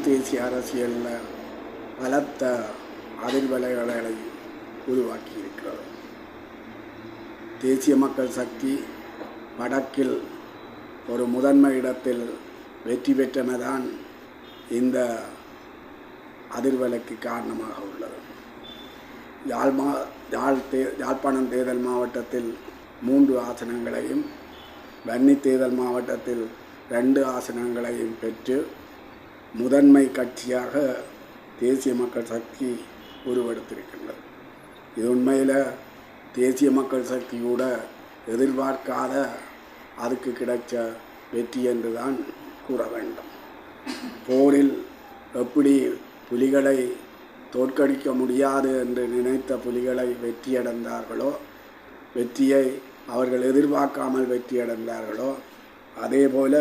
தேசிய அரசியலில் பலத்த அதிர்வலைகளை உருவாக்கி இருக்கிறது தேசிய மக்கள் சக்தி வடக்கில் ஒரு முதன்மை இடத்தில் வெற்றி பெற்றமைதான் இந்த அதிர்வலைக்கு காரணமாக உள்ளது. யாழ் மா யாழ் தே யாழ்ப்பாணம் தேர்தல் மாவட்டத்தில் மூன்று ஆசனங்களையும் வன்னி தேர்தல் மாவட்டத்தில் ரெண்டு ஆசனங்களையும் பெற்று முதன்மை கட்சியாக தேசிய மக்கள் சக்தி உருவெடுத்திருக்கின்றது. இது உண்மையில் தேசிய மக்கள் சக்தியோட எதிர்பார்க்காத அதுக்கு கிடைச்ச வெற்றி என்று தான் கூற வேண்டும். போரில் எப்படி புலிகளை தோற்கடிக்க முடியாது என்று நினைத்த புலிகளை வெற்றியடைந்தார்களோ வெற்றியை அவர்கள் எதிர்பார்க்காமல் வெற்றியடைந்தார்களோ அதே போல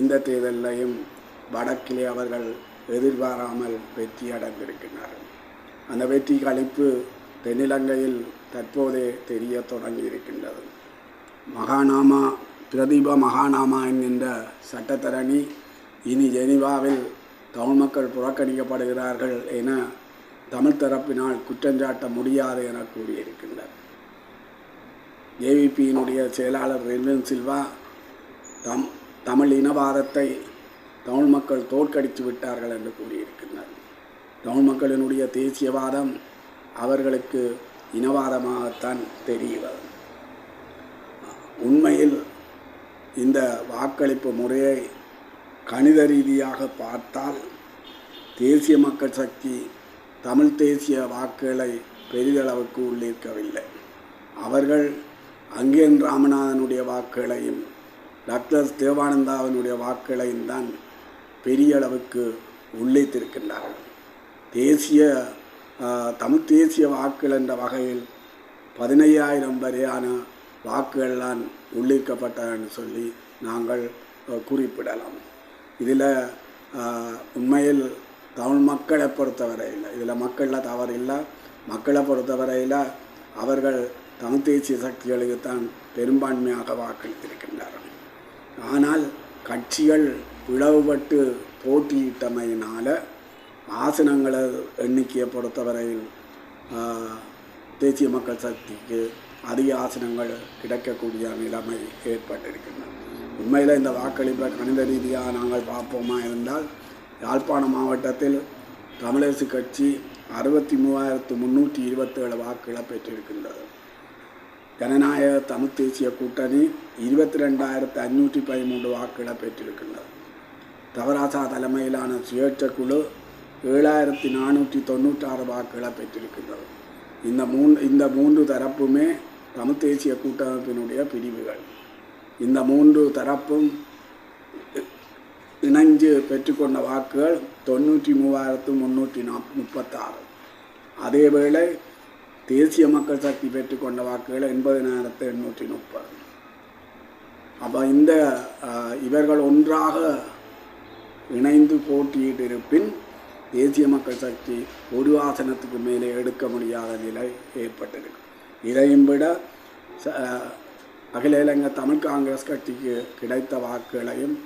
இந்த தேர்தலையும் வடக்கிலே அவர்கள் எதிர்பாராமல் வெற்றி அடைந்திருக்கிறார்கள் அந்த வெற்றி கழிப்பு தென்னிலங்கையில் தற்போதே தெரிய தொடங்கி இருக்கின்றது மகாநாமா பிரதீப மகாநாமா என்கின்ற சட்டத்தரணி இனி ஜெனிவாவில் தமிழ் மக்கள் புறக்கணிக்கப்படுகிறார்கள் என தமிழ் தரப்பினால் குற்றஞ்சாட்ட முடியாது என கூறியிருக்கின்றார் ஏவிபியினுடைய செயலாளர் ரெல்வன் சில்வா தம் தமிழ் இனவாதத்தை தமிழ் மக்கள் தோற்கடித்து விட்டார்கள் என்று கூறியிருக்கின்றனர் தமிழ் மக்களினுடைய தேசியவாதம் அவர்களுக்கு இனவாதமாகத்தான் தெரிகிறது. உண்மையில் இந்த வாக்களிப்பு முறையை கணித ரீதியாக பார்த்தால் தேசிய மக்கள் சக்தி தமிழ் தேசிய வாக்குகளை பெரிதளவுக்கு உள்ளிருக்கவில்லை. அவர்கள் அங்கேன் ராமநாதனுடைய வாக்குகளையும் டாக்டர் தேவானந்தாவினுடைய வாக்குகளையும் தான் பெரிய அளவுக்கு உள்ளித்திருக்கின்றார்கள். தேசிய தமிழ் தேசிய வாக்குகள் என்ற வகையில் பதினையாயிரம் வரையான வாக்குகள்லாம் உள்ளிருக்கப்பட்டதுன்னு சொல்லி நாங்கள் குறிப்பிடலாம். இதில் உண்மையில் தமிழ் மக்களை பொறுத்தவரையில் இதில் மக்களில் தவறு இல்லை மக்களை பொறுத்தவரையில் அவர்கள் தமிழ் தேசிய சக்திகளுக்கு தான் பெரும்பான்மையாக வாக்களித்திருக்கின்றார்கள். ஆனால் கட்சிகள் பிளவுபட்டு போட்டியிட்டமையினால் ஆசனங்களை எண்ணிக்கையை பொறுத்தவரையில் தேசிய மக்கள் சக்திக்கு அதிக ஆசனங்கள் கிடைக்கக்கூடிய நிலைமை ஏற்பட்டிருக்கின்றன உண்மையில் இந்த வாக்களிப்பை கணித ரீதியாக நாங்கள் பார்ப்போமா இருந்தால் யாழ்ப்பாணம் மாவட்டத்தில் தமிழரசு கட்சி அறுபத்தி மூவாயிரத்து முந்நூற்றி இருபத்தேழு வாக்குகளை பெற்றிருக்கின்றது. ஜனநாயக தமிழ் தேசிய கூட்டணி இருபத்தி ரெண்டாயிரத்து ஐநூற்றி பதிமூன்று வாக்குகளை பெற்றிருக்கின்றது. தவராசா தலைமையிலான சுயேட்சை குழு ஏழாயிரத்தி நானூற்றி தொண்ணூற்றாறு வாக்குகளை பெற்றிருக்கின்றது. இந்த மூன் இந்த மூன்று தரப்புமே தமிழ் தேசிய கூட்டமைப்பினுடைய பிரிவுகள். இந்த மூன்று தரப்பும் இணைஞ்சு பெற்றுக்கொண்ட வாக்குகள் தொண்ணூற்றி மூவாயிரத்து முந்நூற்றி நாப் முப்பத்தாறு. அதேவேளை தேசிய மக்கள் சக்தி பெற்றுக்கொண்ட வாக்குகள் எண்பதினாயிரத்து எண்ணூற்றி முப்பது. அப்போ இந்த இவர்கள் ஒன்றாக இணைந்து போட்டியிட்டிருப்பின் தேசிய மக்கள் சக்தி ஒரு ஆசனத்துக்கு மேலே எடுக்க முடியாத நிலை ஏற்பட்டிருக்கு இதையும் விட அகில இலங்கை தமிழ் காங்கிரஸ் கட்சிக்கு கிடைத்த வாக்குகளையும்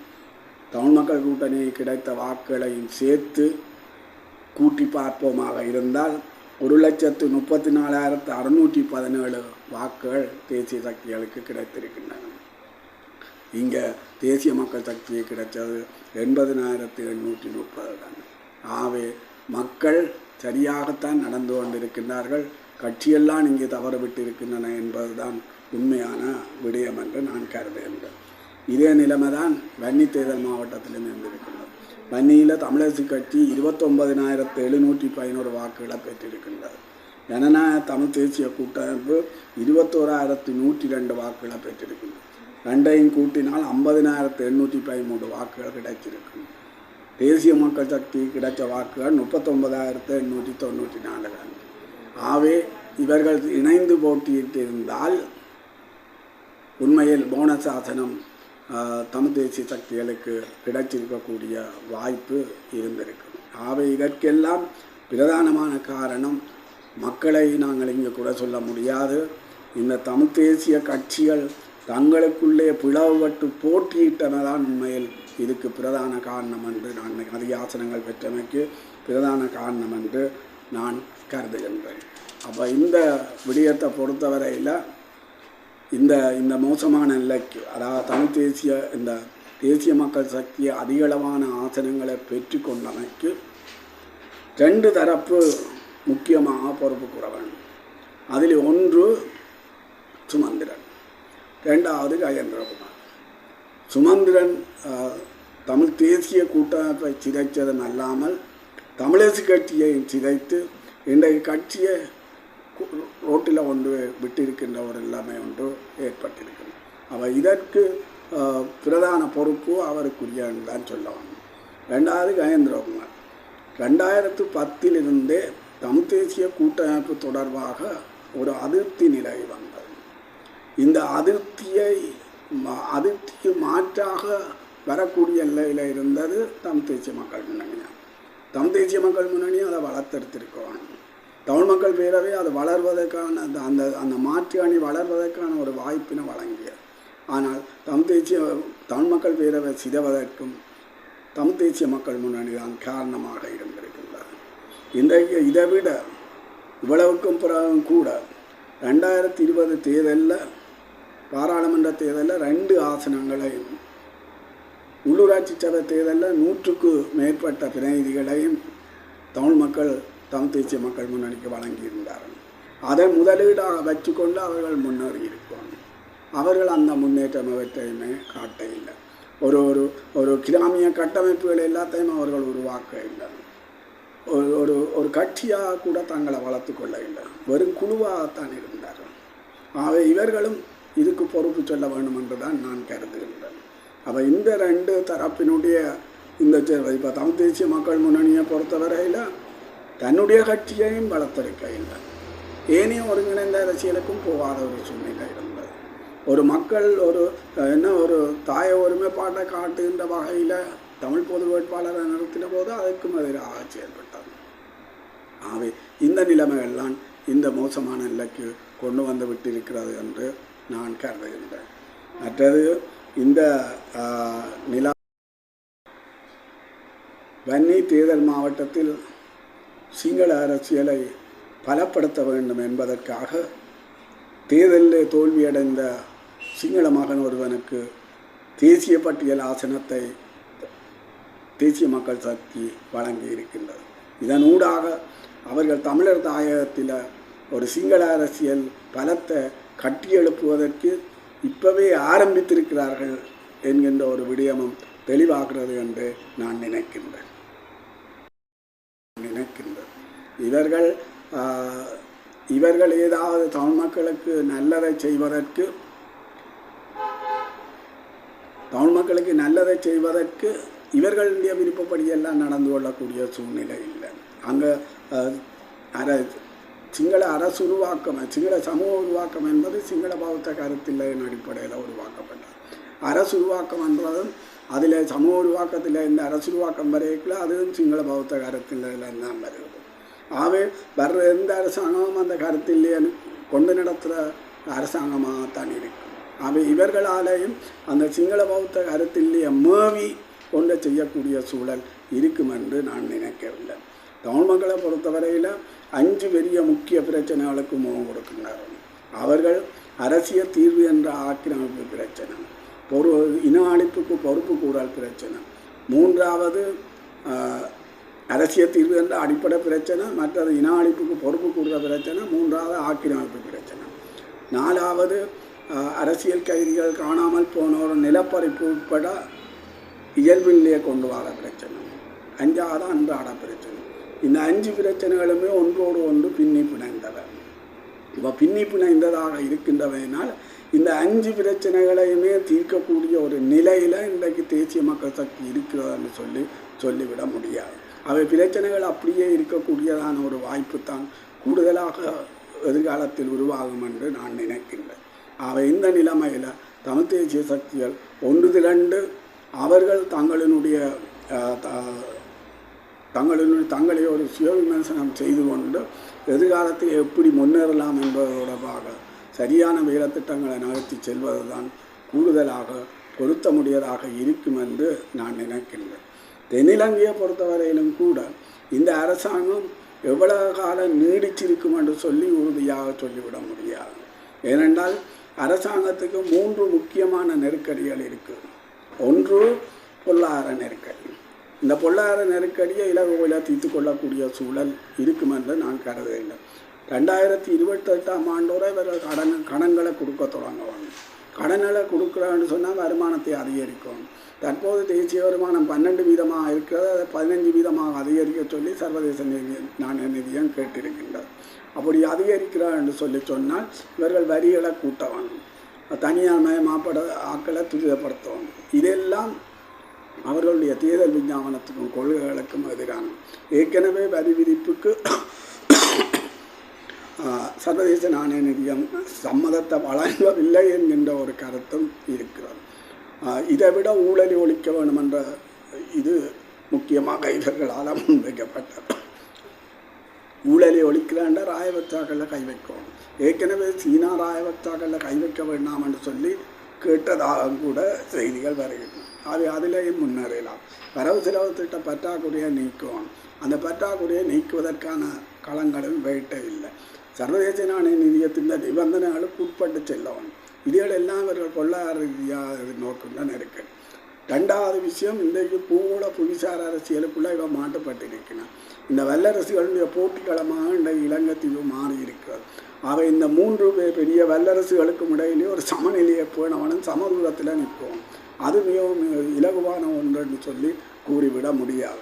தமிழ் மக்கள் கூட்டணி கிடைத்த வாக்குகளையும் சேர்த்து கூட்டி பார்ப்போமாக இருந்தால் ஒரு லட்சத்து முப்பத்தி நாலாயிரத்து அறுநூற்றி பதினேழு வாக்குகள் தேசிய சக்திகளுக்கு கிடைத்திருக்கின்றன. இங்கே தேசிய மக்கள் சக்தியை கிடைச்சது எண்பதினாயிரத்து எண்ணூற்றி முப்பது தான். ஆகவே மக்கள் சரியாகத்தான் நடந்து கொண்டிருக்கின்றார்கள். கட்சியெல்லாம் இங்கே தவறு விட்டிருக்கின்றன என்பதுதான் உண்மையான விடயம் என்று நான் கருதுகின்றேன். இதே நிலைமை தான் வன்னி தேர்தல் மாவட்டத்திலும் இருந்திருக்கின்றது. வன்னியில் தமிழரசு கட்சி இருபத்தொன்பதினாயிரத்து எழுநூற்றி பதினோரு வாக்குகளை பெற்றிருக்கின்றது. ஜனநாயக தமிழ் தேசிய கூட்டமைப்பு இருபத்தோராயிரத்து நூற்றி ரெண்டு வாக்குகளை பெற்றிருக்கின்றது. ரெண்டையும் கூட்டினால் ஐம்பதினாயிரத்து எண்ணூற்றி பதிமூன்று வாக்குகள் கிடைச்சிருக்கு. தேசிய மக்கள் சக்தி கிடைச்ச வாக்குகள் முப்பத்தொன்பதாயிரத்து எண்ணூற்றி தொண்ணூற்றி நாலு ஆகவே இவர்கள் இணைந்து போட்டியிட்டிருந்தால் உண்மையில் போனஸ் ஆசனம் தமிழ் தேசிய சக்திகளுக்கு கிடைச்சிருக்கக்கூடிய வாய்ப்பு இருந்திருக்கும் ஆகவே இதற்கெல்லாம் பிரதானமான காரணம் மக்களை நாங்கள் இங்கே கூட சொல்ல முடியாது. இந்த தமிழ் தேசிய கட்சிகள் தங்களுக்குள்ளே பிளவுபட்டு போற்றியிட்டனதான் உண்மையில். இதுக்கு பிரதான காரணம் என்று நான் அதிக ஆசனங்கள் பெற்றமைக்கு பிரதான காரணம் என்று நான் கருதுகின்றேன். அப்போ இந்த விடயத்தை பொறுத்தவரையில் இந்த இந்த மோசமான நிலைக்கு அதாவது தமிழ் தேசிய இந்த தேசிய மக்கள் சக்தி அதிகளவான ஆசனங்களை பெற்றுக்கொண்டமைக்கு ரெண்டு தரப்பு முக்கியமாக பொறுப்பு கூற வேண்டும். அதில் ஒன்று சுமந்திரன். ரெண்டாவது கஜேந்திரகுமார் சுமந்திரன் தமிழ் தேசிய கூட்டமைப்பை சிதைத்ததன் அல்லாமல் தமிழரசு கட்சியை சிதைத்து இன்றைய கட்சியை ரோட்டில் கொண்டு விட்டிருக்கின்ற ஒரு எல்லாமே ஒன்று ஏற்பட்டிருக்கிறது. அவர் இதற்கு பிரதான பொறுப்பு அவருக்குரிய தான் சொல்லணும் ரெண்டாவது கஜேந்திரகுமார் ரெண்டாயிரத்து பத்திலிருந்தே தமிழ் தேசிய கூட்டமைப்பு தொடர்பாக ஒரு அதிருப்தி நிலை வந்தது. இந்த அதிருப்தியை ம- அதிருப்திக்கு மாற்றாக வரக்கூடிய நிலையில் இருந்தது தம் தேசிய மக்கள் முன்னணி. தம் தேசிய மக்கள் முன்னணி அதை வளர்த்தெடுத்திருக்கோம். தமிழ் மக்கள் பேரவை அது வளர்வதற்கான அந்த அந்த அந்த மாற்று அணி வளர்வதற்கான ஒரு வாய்ப்பினை வழங்கியது. ஆனால் தம் தேசிய தமிழ் மக்கள் பேரவை சிதைவதற்கும் தம் தேசிய மக்கள் முன்னணி தான் காரணமாக இருந்திருக்கின்றது. இன்றைக்கு இதை விட இவ்வளவுக்கும் பிறகும் கூட ரெண்டாயிரத்தி இருபது தேர்தலில் பாராளுமன்ற தேர்தலில் ரெண்டு ஆசனங்களையும் உள்ளூராட்சி சபை தேர்தலில் நூற்றுக்கு மேற்பட்ட பிரதிநிதிகளையும் தமிழ் மக்கள் தமிழ் தேசிய மக்கள் முன்னணிக்கு வழங்கியிருந்தார்கள். அதை முதலீடாக வச்சுக்கொண்டு அவர்கள் முன்னேறியிருப்பாங்க. அவர்கள் அந்த முன்னேற்றம் அவற்றையுமே காட்ட இல்லை ஒரு ஒரு ஒரு கிராமிய கட்டமைப்புகள் எல்லாத்தையும் அவர்கள் உருவாக்க இல்லை ஒரு ஒரு ஒரு கட்சியாக கூட தங்களை வளர்த்து கொள்ள இல்லை வெறும் குழுவாகத்தான் இருந்தார்கள். ஆகவே இவர்களும் இதுக்கு பொறுப்பு சொல்ல வேண்டும் என்று தான் நான் கருதுகின்றேன். அப்போ இந்த ரெண்டு தரப்பினுடைய இந்த இப்போ தமிழ் தேசிய மக்கள் முன்னணியை பொறுத்தவரையில் தன்னுடைய கட்சியையும் வளர்த்தெடுக்க இல்லை ஏனையும் ஒருங்கிணைந்த அரசியலுக்கும் போகாத ஒரு சூழ்நிலை இருந்தது. ஒரு மக்கள் ஒரு என்ன ஒரு தாய ஒருமைப்பாட்டை காட்டுகின்ற வகையில் தமிழ் பொது வேட்பாளரை நிறுத்தின போது அதற்கும் எதிராக செயல்பட்டார் ஆகவே இந்த நிலைமைகள்லாம் இந்த மோசமான நிலைக்கு கொண்டு வந்து விட்டிருக்கிறது என்று நான் கருதுகின்றேன். மற்றது இந்த ஆஹ், வன்னி தேர்தல் மாவட்டத்தில் சிங்கள அரசியலை பலப்படுத்த வேண்டும் என்பதற்காக தேர்தலில் தோல்வியடைந்த சிங்கள மகன் ஒருவனுக்கு தேசிய பட்டியல் ஆசனத்தை தேசிய மக்கள் சக்தி வழங்கி இருக்கின்றது இதன் ஊடாக அவர்கள் தமிழர் தாயகத்தில் ஒரு சிங்கள அரசியல் பலத்தை கட்டியெழுப்புவதற்கு இப்பவே ஆரம்பித்திருக்கிறார்கள் என்கின்ற ஒரு விடயமும் தெளிவாகிறது என்று நான் நினைக்கின்றேன். நினைக்கின்றேன். இவர்கள் இவர்கள் ஏதாவது தமிழ் மக்களுக்கு நல்லதை செய்வதற்கு தமிழ் மக்களுக்கு நல்லதை செய்வதற்கு இவர்களுடைய விருப்பப்படியெல்லாம் நடந்து கொள்ளக்கூடிய சூழ்நிலை இல்லை. அங்கே அரை சிங்கள அரசு உருவாக்கம் சிங்கள சமூக உருவாக்கம் என்பது சிங்கள பௌத்த கருத்தில்லையின் அடிப்படையில் உருவாக்கப்பட்டது. அரசு உருவாக்கம் என்றதும் அதில் சமூக உருவாக்கத்தில் இந்த அரசு உருவாக்கம் வரைக்குள்ள அதுவும் சிங்கள பௌத்த கருத்தில்லையில் தான் வருகிறது. ஆகவே வர்ற எந்த அரசாங்கமும் அந்த கருத்தில்லையே கொண்டு நடத்துகிற அரசாங்கமாகத்தான் இருக்கும். ஆகவே இவர்களாலேயும் அந்த சிங்கள பௌத்த கருத்தில்லைய மேவி கொண்டு செய்யக்கூடிய சூழல் இருக்கும் என்று நான் நினைக்கவில்லை. தமிழ் மக்களை பொறுத்தவரையில் அஞ்சு பெரிய முக்கிய பிரச்சனைகளுக்கு முகம் கொடுக்கின்றார்கள். அவர்கள் அரசியல் தீர்வு என்ற ஆக்கிரமிப்பு பிரச்சனை பொறு இன அழிப்புக்கு பொறுப்பு கூறல் பிரச்சனை மூன்றாவது அரசியல் தீர்வு என்ற அடிப்படை பிரச்சனை மற்றது இன அழிப்புக்கு பொறுப்பு கூடுற பிரச்சனை மூன்றாவது ஆக்கிரமிப்பு பிரச்சனை. நாலாவது அரசியல் கைதிகள் காணாமல் போனோர் நிலப்பறிப்பு உட்பட இயல்பிலேயே கொண்டு வர பிரச்சனை. அஞ்சாவது அன்றாட பிரச்சனை. இந்த அஞ்சு பிரச்சனைகளுமே ஒன்றோடு ஒன்று பின்னி பிணைந்தவை. இப்போ பின்னி பிணைந்ததாக இருக்கின்றவையினால் இந்த அஞ்சு பிரச்சனைகளையுமே தீர்க்கக்கூடிய ஒரு நிலையில் இன்றைக்கு தேசிய மக்கள் சக்தி இருக்கிறதுன்னு சொல்லி சொல்லிவிட முடியாது. அவை பிரச்சனைகள் அப்படியே இருக்கக்கூடியதான ஒரு வாய்ப்பு தான் கூடுதலாக எதிர்காலத்தில் உருவாகும் என்று நான் நினைக்கின்றேன். அவை இந்த நிலைமையில் தமிழ் தேசிய சக்திகள் ஒன்று திரண்டு அவர்கள் தங்களினுடைய த- தங்களினுடைய தங்களை ஒரு சுய விமர்சனம் செய்து கொண்டு எதிர்காலத்தில் எப்படி முன்னேறலாம் என்பது தொடர்பாக சரியான வேலைத்திட்டங்களை நகர்த்தி செல்வதுதான் கூடுதலாக பொருத்தமுடையதாக இருக்கும் என்று நான் நினைக்கின்றேன். தென்னிலங்கையை பொறுத்தவரையிலும் கூட இந்த அரசாங்கம் எவ்வளவு காலம் நீடிச்சிருக்கும் என்று சொல்லி உறுதியாக சொல்லிவிட முடியாது. ஏனென்றால் அரசாங்கத்துக்கு மூன்று முக்கியமான நெருக்கடிகள் இருக்குது ஒன்று பொருளாதார நெருக்கடி. இந்த பொருளாதார நெருக்கடியை இலகுவில தீர்த்து கொள்ளக்கூடிய சூழல் இருக்கும் என்று நான் வேண்டும். ரெண்டாயிரத்தி இருபத்தெட்டாம் ஆண்டோட இவர்கள் கடன் கடன்களை கொடுக்க தொடங்குவாங்க. கடன்களை கொடுக்குறான்னு சொன்னால் வருமானத்தை அதிகரிக்கும். தற்போது தேசிய வருமானம் பன்னெண்டு வீதமாக இருக்கிறது. அதை பதினஞ்சு வீதமாக அதிகரிக்க சொல்லி சர்வதேச நிதி நாணய நிதியம் கேட்டிருக்கின்றது. அப்படி அதிகரிக்கிறார் என்று சொல்லி சொன்னால் இவர்கள் வரிகளை கூட்டவாங்க. தனியார் மயமாப்பட ஆக்களை துரிதப்படுத்தணும் இதெல்லாம் அவர்களுடைய தேர்தல் விஞ்ஞாபனத்துக்கும் கொள்கைகளுக்கும் எதிரான. ஏற்கனவே வரி விதிப்புக்கு சர்வதேச நாணய நிதியம் சம்மதத்தை வழங்கவில்லை என்கின்ற ஒரு கருத்தும் இருக்கிறது. இதை விட ஊழலை ஒழிக்க வேண்டும் என்ற இது முக்கியமாக இவர்களால் முன்வைக்கப்பட்டது. ஊழலை ஒழிக்கிறாண்ட ராயவத்தாக்களில் கை வைக்கணும் ஏற்கனவே சீனா ராயவத்தாக்களில் கை வைக்க வேண்டாம் என்று சொல்லி கேட்டதாக கூட செய்திகள் வருகின்றன அது அதிலேயும் முன்னேறலாம். வரவு செலவு திட்ட பற்றாக்குறையை நீக்குவோம். அந்த பற்றாக்குறையை நீக்குவதற்கான களங்களும் வேட்டை இல்லை. சர்வதேச நாணய நிதியத்தின் நிபந்தனைகளுக்கு உட்பட்டு செல்லவும். இதுகளெல்லாம் இவர்கள் பொருளாதார ரீதியாக நோக்கம்தான் இருக்கு. ரெண்டாவது விஷயம் இன்றைக்கு பூங்கோள புவிசார அரசியலுக்குள்ளே இவன் மாட்டுப்பட்டிருக்கிறான். இந்த வல்லரசுகளுடைய போட்டிக்களமாக இன்றைக்கு இலங்கைத்தீவு மாறி இருக்கிறது அவை இந்த மூன்று பெரிய வல்லரசுகளுக்கும் இடையிலே ஒரு சமநிலையை போனவனும் சமதூரத்தில் நிற்போம் அது மிகவும் இலகுவான ஒன்றுன்னு சொல்லி கூறிவிட முடியாது.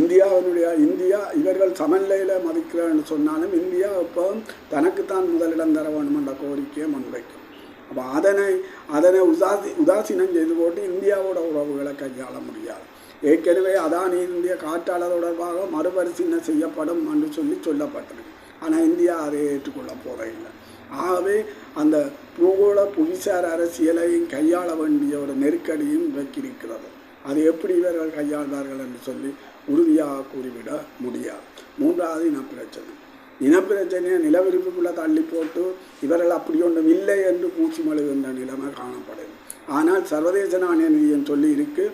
இந்தியாவினுடைய இந்தியா இவர்கள் சமநிலையில் மதிக்கிறேன்னு சொன்னாலும் இந்தியா இப்போ தனக்குத்தான் முதலிடம் தர வேண்டும் என்ற கோரிக்கையை முன்வைக்கும். அப்போ அதனை அதனை உதாசி உதாசீனம் செய்து போட்டு இந்தியாவோட உறவுகளை கையாள முடியாது. ஏற்கனவே அதான் இந்திய காற்றாளர் தொடர்பாக மறுபரிசீலனை செய்யப்படும் என்று சொல்லி சொல்லப்பட்டிருக்கு ஆனால் இந்தியா அதை ஏற்றுக்கொள்ள போகிறதில்லை ஆகவே அந்த பூகோள புவிசார் அரசியலையும் கையாள வேண்டிய ஒரு நெருக்கடியும் வைக்கிருக்கிறது அது எப்படி இவர்கள் கையாள்வார்கள் என்று சொல்லி உறுதியாக கூறிவிட முடியாது. மூன்றாவது இனப்பிரச்சனை. இனப்பிரச்சனையை நிலவிரிப்புக்குள்ளே தள்ளி போட்டு இவர்கள் அப்படி ஒன்றும் இல்லை என்று பூச்சி மழுகின்ற நிலைமை காணப்படுது ஆனால் சர்வதேச நாணய நிதியம் சொல்லி இருக்கு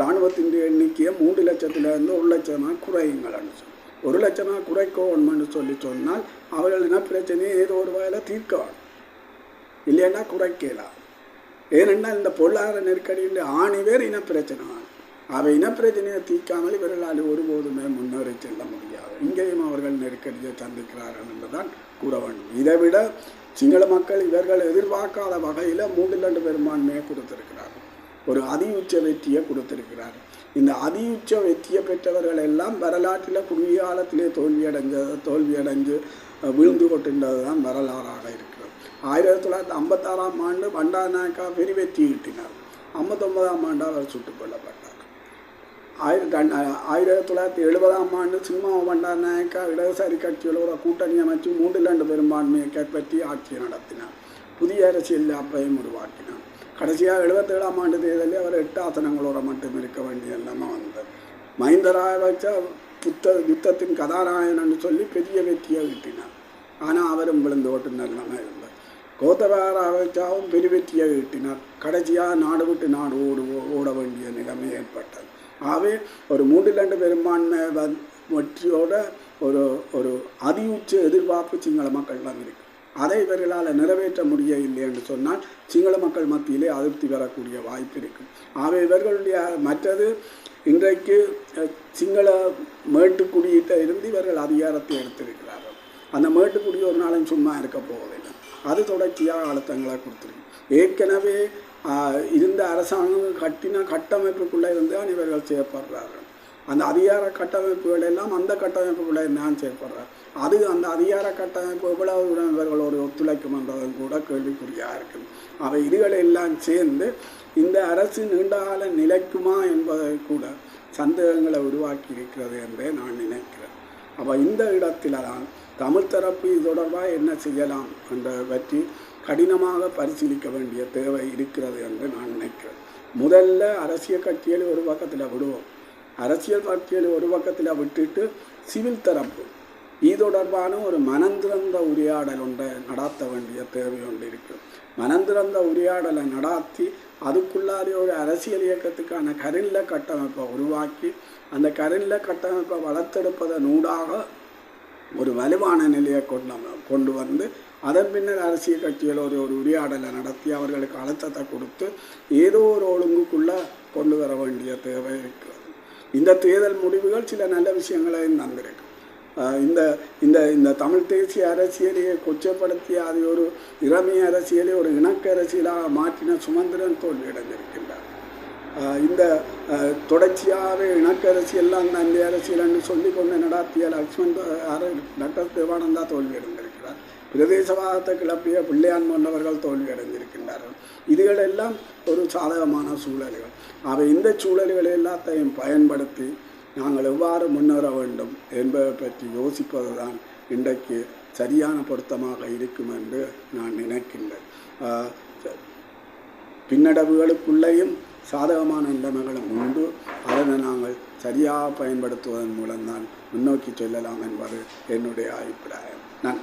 இராணுவத்தின் எண்ணிக்கையை மூன்று லட்சத்திலிருந்து ஒரு லட்சமாக குறையுங்கள்னு சொல்லி ஒரு லட்சமாக குறைக்கணும்னு சொல்லி சொன்னால் அவர்கள் இனப்பிரச்சனையை ஏதோ ஒரு வகையில் தீர்க்க வேணும் இல்லைன்னா குறைக்கலாம். ஏனென்றால் இந்த பொருளாதார நெருக்கடியின் ஆணிவேர் இனப்பிரச்சனை அவை இனப்பிரச்சனையை தீர்க்காமல் இவர்களால் ஒருபோதுமே முன்னேறி செல்ல முடியாது. இங்கேயும் அவர்கள் நெருக்கடியை சந்திக்கிறார்கள் என்றுதான் கூற வேண்டும். இதை விட சிங்கள மக்கள் இவர்கள் எதிர்பார்க்காத வகையில் மூன்று ரெண்டு பெரும்பான்மையை கொடுத்திருக்கிறார் ஒரு அதியுச்ச வெற்றியை கொடுத்திருக்கிறார். இந்த அதியுச்ச வெற்றியை பெற்றவர்கள் எல்லாம் வரலாற்றில் குறுகிய காலத்திலே தோல்வியடைஞ்ச தோல்வியடைஞ்சு விழுந்து கொண்டிருந்தது தான் வரலாறாக இருக்கிறது. ஆயிரத்தி தொள்ளாயிரத்தி ஐம்பத்தாறாம் ஆண்டு பண்டாநாயக்கா பெரிய வெற்றி ஈட்டினார். ஐம்பத்தொன்பதாம் ஆண்டு அவர் சுட்டுக் கொல்லப்பட்டார். ஆயிரத்தி ஆயிரத்தி தொள்ளாயிரத்தி எழுபதாம் ஆண்டு சினிமா பண்டாநாயக்கா இடதுசாரி கட்சியில் ஒரு கூட்டணி அமைச்சு மூன்று ரெண்டு பெரும்பான்மையை கைப்பற்றி ஆட்சியை நடத்தினார். புதிய அரசியல் அப்பையும் உருவாக்கினார். கடைசியாக எழுபத்தேழாம் ஆண்டு தேர்தலில் அவர் எட்டு ஆசனங்களோட மட்டும் இருக்க வேண்டிய நிலைமை வந்தது. மஹிந்த ராஜபக்ச புத்த யுத்தத்தின் கதாநாயகன் சொல்லி பெரிய வெற்றியை ஈட்டினார். ஆனால் அவரும் விழுந்து ஓட்டு நிலைமை இருந்தார் கோத்தபாய ராஜபக்சாவும் பெரிய வெற்றியை ஈட்டினார். கடைசியாக நாடு விட்டு நாடு ஓடு ஓட வேண்டிய நிலைமை ஏற்பட்டது. ஆகவே ஒரு மூன்றில் ரெண்டு பெரும்பான்மை வெற்றியோட ஒரு ஒரு அதியுச்ச எதிர்பார்ப்பு சிங்கள மக்களிடம் இருக்கு. அதை இவர்களால் நிறைவேற்ற முடியவில்லை என்று சொன்னால் சிங்கள மக்கள் மத்தியிலே அதிருப்தி பெறக்கூடிய வாய்ப்பு இருக்கும் ஆகவே இவர்களுடைய மற்றது இன்றைக்கு சிங்கள மேட்டுக்குடியிட்ட இருந்து இவர்கள் அதிகாரத்தை எடுத்திருக்கிறார்கள். அந்த மேட்டுக்குடி ஒரு நாளும் சும்மா இருக்க போவதில்லை. அது தொடர்ச்சியாக அழுத்தங்களை கொடுத்துருக்கு. ஏற்கனவே இருந்த அரசாங்கம் கட்டின கட்டமைப்புக்குள்ளே இருந்து தான் இவர்கள் செய்யப்படுறார்கள் அந்த அதிகார கட்டமைப்புகள் எல்லாம் அந்த கட்டமைப்புகளை தான் செயல்படுறார். அது அந்த அதிகார கட்டமைப்பு எவ்வளவு தூரம் இவர்களோடு ஒத்துழைக்கும் என்றதும் கூட கேள்விக்குறியாக இருக்குது அவை இதுகளை எல்லாம் சேர்ந்து இந்த அரசு நீண்டகால நிலைக்குமா என்பதை கூட சந்தேகங்களை உருவாக்கி இருக்கிறது என்றே நான் நினைக்கிறேன். அப்போ இந்த இடத்துல தான் தமிழ் தரப்பு இது தொடர்பாக என்ன செய்யலாம் என்றதை பற்றி கடினமாக பரிசீலிக்க வேண்டிய தேவை இருக்கிறது என்று நான் நினைக்கிறேன். முதல்ல அரசியல் கட்சிகளை ஒரு பக்கத்தில் விடுவோம். அரசியல் கட்சிகளை ஒரு பக்கத்தில் விட்டுட்டு சிவில் தரப்பு. இது தொடர்பான ஒரு மனந்திறந்த உரையாடல் ஒன்றை நடாத்த வேண்டிய தேவை ஒன்று இருக்குது மனந்திறந்த உரையாடலை நடாத்தி அதுக்குள்ளாலே ஒரு அரசியல் இயக்கத்துக்கான கருநில கட்டமைப்பை உருவாக்கி அந்த கருநில கட்டமைப்பை வளர்த்தெடுப்பதன் ஊடாக ஒரு வலுவான நிலையை கொண்டு கொண்டு வந்து அதன் பின்னர் அரசியல் கட்சிகள் ஒரு ஒரு உரையாடலை நடத்தி அவர்களுக்கு அழுத்தத்தை கொடுத்து ஏதோ ஒரு ஒழுங்குக்குள்ளே கொண்டு வர வேண்டிய தேவை இருக்குது இந்த தேர்தல் முடிவுகள் சில நல்ல விஷயங்களையும் தந்திருக்கு இந்த இந்த இந்த தமிழ் தேசிய அரசியலையை கொச்சப்படுத்திய அதை ஒரு இளமை அரசியலை ஒரு இணக்க அரசியலாக மாற்றின சுமந்திரன் தோல்வியடைந்திருக்கின்றார் இந்த தொடர்ச்சியாகவே இணக்க அரசியல்லாம் தந்தை அரசியல் என்று சொல்லி கொண்டு நடாத்திய லக்ஷ்மண் டாக்டர் தேவானந்தா தோல்வியடைந்திருக்கிறார் பிரதேசவாதத்தை கிளப்பிய பிள்ளையான் போன்றவர்கள் தோல்வியடைந்திருக்கின்றார்கள் இதுகளெல்லாம் ஒரு சாதகமான சூழல்கள். அவை இந்த சூழல்கள் எல்லாத்தையும் பயன்படுத்தி நாங்கள் எவ்வாறு முன்னேற வேண்டும் என்பதை பற்றி யோசிப்பது தான் இன்றைக்கு சரியான பொருத்தமாக இருக்கும் என்று நான் நினைக்கின்றேன். ஆஹ் பின்னடைவுகளுக்குள்ளேயும் சாதகமான நிலைமைகளும் உண்டு. அதனை நாங்கள் சரியாக பயன்படுத்துவதன் மூலம்தான் முன்னோக்கி செல்லலாம் என்பது என்னுடைய அபிப்பிராயம். நன்றி.